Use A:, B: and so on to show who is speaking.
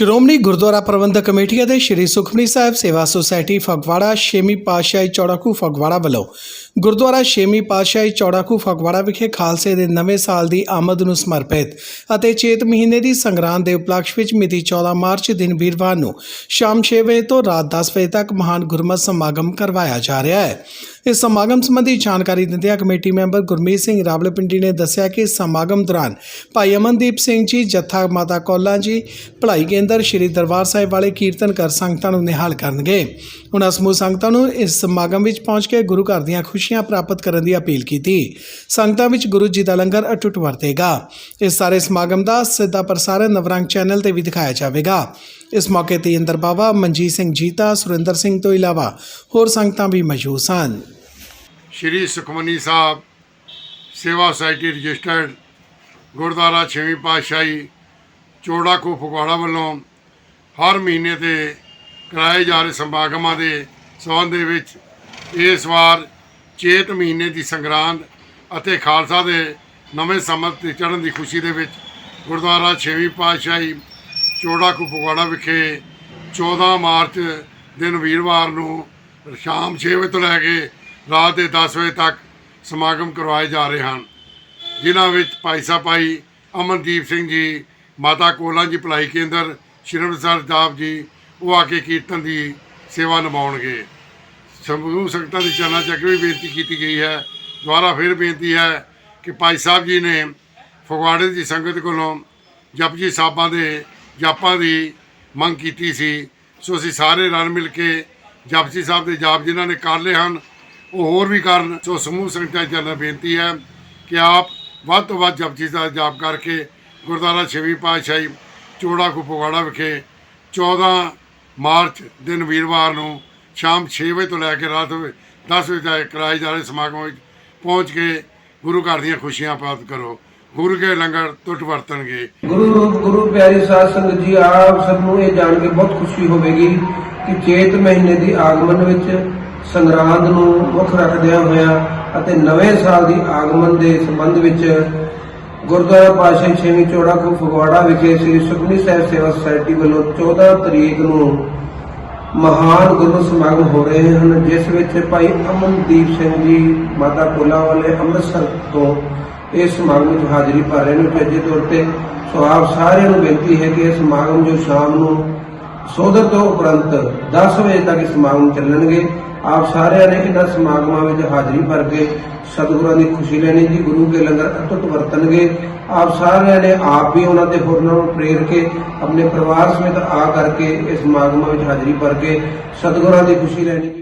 A: ਸ਼੍ਰੋਮਣੀ ਗੁਰਦੁਆਰਾ ਪ੍ਰਬੰਧਕ committee ਅਤੇ ਸ਼੍ਰੀ Sukhmani Sahib Seva society Phagwara ਛੇਵੀਂ ਪਾਤਸ਼ਾਹੀ ਚੌੜਾਕੂ ਫਗਵਾੜਾ ਵੱਲੋਂ ਗੁਰਦੁਆਰਾ ਛੇਵੀਂ ਪਾਤਸ਼ਾਹੀ ਚੌੜਾਕੂ ਫਗਵਾੜਾ ਵਿਖੇ ਖਾਲਸੇ ਦੇ ਨਵੇਂ ਸਾਲ ਦੀ ਆਮਦ ਨੂੰ ਸਮਰਪਿਤ ਅਤੇ ਚੇਤ ਮਹੀਨੇ ਦੀ ਸੰਗਰਾਂਦ ਦੇ ਉਪਲਕਸ਼ ਵਿੱਚ ਮਿਤੀ 14 ਮਾਰਚ ਦਿਨ ਵੀਰਵਾਰ ਨੂੰ ਸ਼ਾਮ 6 ਵਜੇ ਤੋਂ ਰਾਤ 10 ਵਜੇ ਤੱਕ ਮਹਾਨ ਗੁਰਮਤਿ ਸਮਾਗਮ ਕਰਵਾਇਆ ਜਾ ਰਿਹਾ ਹੈ। ਇਸ ਸਮਾਗਮ ਸੰਬੰਧੀ ਜਾਣਕਾਰੀ ਦਿੰਦਿਆਂ ਕਮੇਟੀ ਮੈਂਬਰ ਗੁਰਮੀਤ ਸਿੰਘ ਰਾਵਲਪਿੰਡੀ ਨੇ ਦੱਸਿਆ ਕਿ ਇਸ ਸਮਾਗਮ ਦੌਰਾਨ ਭਾਈ ਅਮਨਦੀਪ ਸਿੰਘ ਜੀ, ਜੱਥਾ ਮਾਤਾ ਕੌਲਾਂ ਜੀ, ਭਲਾਈ ਕੇਂਦਰ ਸ੍ਰੀ ਦਰਬਾਰ ਸਾਹਿਬ ਵਾਲੇ ਕੀਰਤਨ ਕਰ ਸੰਗਤਾਂ ਨੂੰ ਨਿਹਾਲ ਕਰਨਗੇ। ਉਹਨਾਂ ਸਮੂਹ ਸੰਗਤਾਂ ਨੂੰ ਇਸ ਸਮਾਗਮ ਵਿੱਚ ਪਹੁੰਚ ਕੇ ਗੁਰੂ ਘਰ ਦੀਆਂ ਖੁਸ਼ੀਆਂ ਪ੍ਰਾਪਤ ਕਰਨ ਦੀ ਅਪੀਲ ਕੀਤੀ। ਸੰਗਤਾਂ ਵਿੱਚ ਗੁਰੂ ਜੀ ਦਾ ਲੰਗਰ ਅਟੁੱਟ ਵਰਤੇਗਾ। ਇਸ ਸਾਰੇ ਸਮਾਗਮ ਦਾ ਸਿੱਧਾ ਪ੍ਰਸਾਰਣ ਨਵਰੰਗ ਚੈਨਲ ਤੇ ਵੀ ਦਿਖਾਇਆ ਜਾਵੇਗਾ। ਇਸ ਮੌਕੇ ਤੇ ਇੰਦਰ ਬਾਬਾ ਮਨਜੀਤ ਸਿੰਘ ਜੀਤਾ, ਸੁਰਿੰਦਰ ਸਿੰਘ ਤੋਂ ਇਲਾਵਾ ਹੋਰ ਸੰਗਤਾਂ ਵੀ ਮੌਜੂਦ ਸਨ।
B: ਸ਼੍ਰੀ ਸੁਖਮਨੀ ਸਾਹਿਬ, ਸੇਵਾ ਸੁਸਾਇਟੀ ਰਜਿਸਟਰਡ, ਗੁਰਦੁਆਰਾ ਛੇਵੀਂ ਪਾਤਸ਼ਾਹੀ, ਚੋੜਾ ਕੋ ਫਗਵਾੜਾ ਵੱਲੋਂ ਹਰ ਮਹੀਨੇ ਤੇ ਕਰਾਏ ਜਾ ਰਹੇ ਸਮਾਗਮਾਂ ਦੇ ਸੰਬੰਧ ਦੇ ਵਿੱਚ ਇਸ ਵਾਰ ਚੇਤ ਮਹੀਨੇ ਦੀ ਸੰਗਰਾਂਦ ਅਤੇ ਖਾਲਸਾ ਦੇ ਨਵੇਂ ਸੰਮਤ ਤੇ ਚੜ੍ਹਨ ਦੀ ਖੁਸ਼ੀ ਦੇ ਵਿੱਚ ਗੁਰਦੁਆਰਾ ਛੇਵੀਂ ਪਾਤਸ਼ਾਹੀ ਚੋੜਾ ਕੋ ਫਗਵਾੜਾ ਵਿਖੇ 14 ਮਾਰਚ ਦਿਨ ਵੀਰਵਾਰ ਨੂੰ ਸ਼ਾਮ 6 ਵਜੇ ਤੋਂ ਲੈ ਕੇ ਰਾਤ ਦੇ 10 ਵਜੇ ਤੱਕ ਸਮਾਗਮ ਕਰਵਾਏ ਜਾ ਰਹੇ ਹਨ। ਜਿਨ੍ਹਾਂ ਵਿੱਚ ਭਾਈ ਸਾਹਿਬ, ਭਾਈ ਅਮਨਦੀਪ ਸਿੰਘ ਜੀ, ਮਾਤਾ ਕੋਲਾ ਜੀ, ਭਲਾਈ ਕੇਂਦਰ, ਸ਼੍ਰੀ ਅੰਮ੍ਰਿਤਸਰ ਸਾਹਿਬ ਜੀ, ਉਹ ਆ ਕੇ ਕੀਰਤਨ ਦੀ ਸੇਵਾ ਨਿਭਾਉਣਗੇ। ਸਮੂਹ ਸੰਗਤਾਂ ਦੀ ਚਰਨਾਂ 'ਚ ਅੱਗੇ ਵੀ ਬੇਨਤੀ ਕੀਤੀ ਗਈ ਹੈ। ਦੁਬਾਰਾ ਫਿਰ ਬੇਨਤੀ ਹੈ ਕਿ ਭਾਈ ਸਾਹਿਬ ਜੀ ਨੇ ਫਗਵਾੜੇ ਦੀ ਸੰਗਤ ਕੋਲੋਂ ਜਪਜੀ ਸਾਹਿਬਾਂ ਦੇ ਜਾਪਾਂ ਦੀ ਮੰਗ ਕੀਤੀ ਸੀ। ਸੋ ਅਸੀਂ ਸਾਰੇ ਰਲ ਮਿਲ ਕੇ ਜਪਜੀ ਸਾਹਿਬ ਦੇ ਜਾਪ ਜਿਨ੍ਹਾਂ ਨੇ ਕਰ ਲਏ ਹਨ, ਉਹ ਹੋਰ ਵੀ ਕਰਨ। ਸੋ ਸਮੂਹ ਸੰਗਤਾਂ ਦੀ ਬੇਨਤੀ ਹੈ ਕਿ ਆਪ ਵੱਧ ਤੋਂ ਵੱਧ ਜਪਜੀ ਸਾਹਿਬ ਦਾ ਜਾਪ ਕਰਕੇ ਗੁਰਦੁਆਰਾ ਛੇਵੀਂ ਪਾਤਸ਼ਾਹੀ ਚੋੜਾ ਕੋ ਵਿਖੇ 14 ਮਾਰਚ ਦਿਨ ਵੀਰਵਾਰ ਨੂੰ ਸ਼ਾਮ 6 ਵਜੇ ਤੋਂ ਲੈ ਕੇ ਰਾਤ 10 ਵਜੇ ਤੱਕ ਕਰਾਏ ਜਾ ਰਹੇ ਸਮਾਗਮ ਵਿੱਚ ਪਹੁੰਚ ਕੇ ਗੁਰੂ ਘਰ ਦੀਆਂ ਖੁਸ਼ੀਆਂ ਪ੍ਰਾਪਤ ਕਰੋ। ਗੁਰੂ ਕੇ ਲੰਗਰ ਟੁੱਟ ਵਰਤਣਗੇ।
C: ਗੁਰੂ ਰੂਪ, ਗੁਰੂ ਪਿਆਰੀ ਸਾਧ ਸੰਗਤ ਜੀ, ਆਪ ਸਭ ਨੂੰ ਇਹ ਜਾਣ ਕੇ ਬਹੁਤ ਖੁਸ਼ੀ ਹੋਵੇਗੀ ਕਿ ਚੇਤ ਮਹੀਨੇ ਦੀ ਆਗਮਨ ਵਿੱਚ ਸੰਗਰਾਂਦ ਨੂੰ ਮੁੱਖ ਰੱਖਦਿਆਂ ਹੋਇਆ ਅਤੇ ਨਵੇਂ ਸਾਲ ਦੀ ਆਗਮਨ ਦੇ ਸੰਬੰਧ ਵਿੱਚ ਗੁਰਦੁਆਰਾ ਪਾਤਸ਼ਾਹੀ ਛੇਵੀਂ ਚੋੜਾ ਕੋ ਫਗਵਾੜਾ ਵਿਖੇ ਸ੍ਰੀ ਸੁਖਮਨੀ ਸਾਹਿਬ ਸੇਵਾ ਸੁਸਾਇਟੀ ਵੱਲੋਂ 14 ਤਰੀਕ ਨੂੰ ਮਹਾਨ ਗੁਰੂ ਸਮਾਗਮ ਹੋ ਰਹੇ ਹਨ, ਜਿਸ ਵਿੱਚ ਭਾਈ ਅਮਨਦੀਪ ਸਿੰਘ ਜੀ, ਮਾਤਾ ਕੋਲਾ ਵਾਲੇ ਅੰਮ੍ਰਿਤਸਰ ਤੋਂ ਇਸ ਸਮਾਗਮ ਵਿੱਚ ਹਾਜ਼ਰੀ ਭਰ ਰਹੇ ਨੇ। ਭੇਜੇ ਤੌਰ ਤੇ ਸੋ ਆਪ ਸਾਰਿਆਂ ਨੂੰ ਬੇਨਤੀ ਹੈ ਕਿ ਇਹ ਸਮਾਗਮ ਜੋ ਸ਼ਾਮ ਨੂੰ ਸੋਦਰ ਤੋਂ ਉਪਰੰਤ 10 ਵਜੇ ਤੱਕ ਸਮਾਗਮ ਚੱਲਣਗੇ। ਆਪ ਸਾਰਿਆਂ ਨੇ ਇਹਨਾਂ ਸਮਾਗਮਾਂ ਵਿੱਚ ਹਾਜ਼ਰੀ ਭਰ ਕੇ ਸਤਿਗੁਰਾਂ ਦੀ ਖੁਸ਼ੀ ਲੈਣੀ ਜੀ, ਗੁਰੂ ਕੇ ਲੰਗਰ ਅਟੁੱਟ ਵਰਤਣਗੇ। ਆਪ ਸਾਰਿਆਂ ਨੇ ਆਪ ਵੀ ਉਹਨਾਂ ਦੇ ਹੋਰਨਾਂ ਨੂੰ ਪ੍ਰੇਰ ਕੇ ਆਪਣੇ ਪਰਿਵਾਰ ਸਮੇਤ ਆ ਕਰਕੇ ਇਸ ਸਮਾਗਮਾਂ ਵਿੱਚ ਹਾਜ਼ਰੀ ਭਰ ਕੇ ਸਤਿਗੁਰਾਂ ਦੀ ਖੁਸ਼ੀ ਲੈਣੀ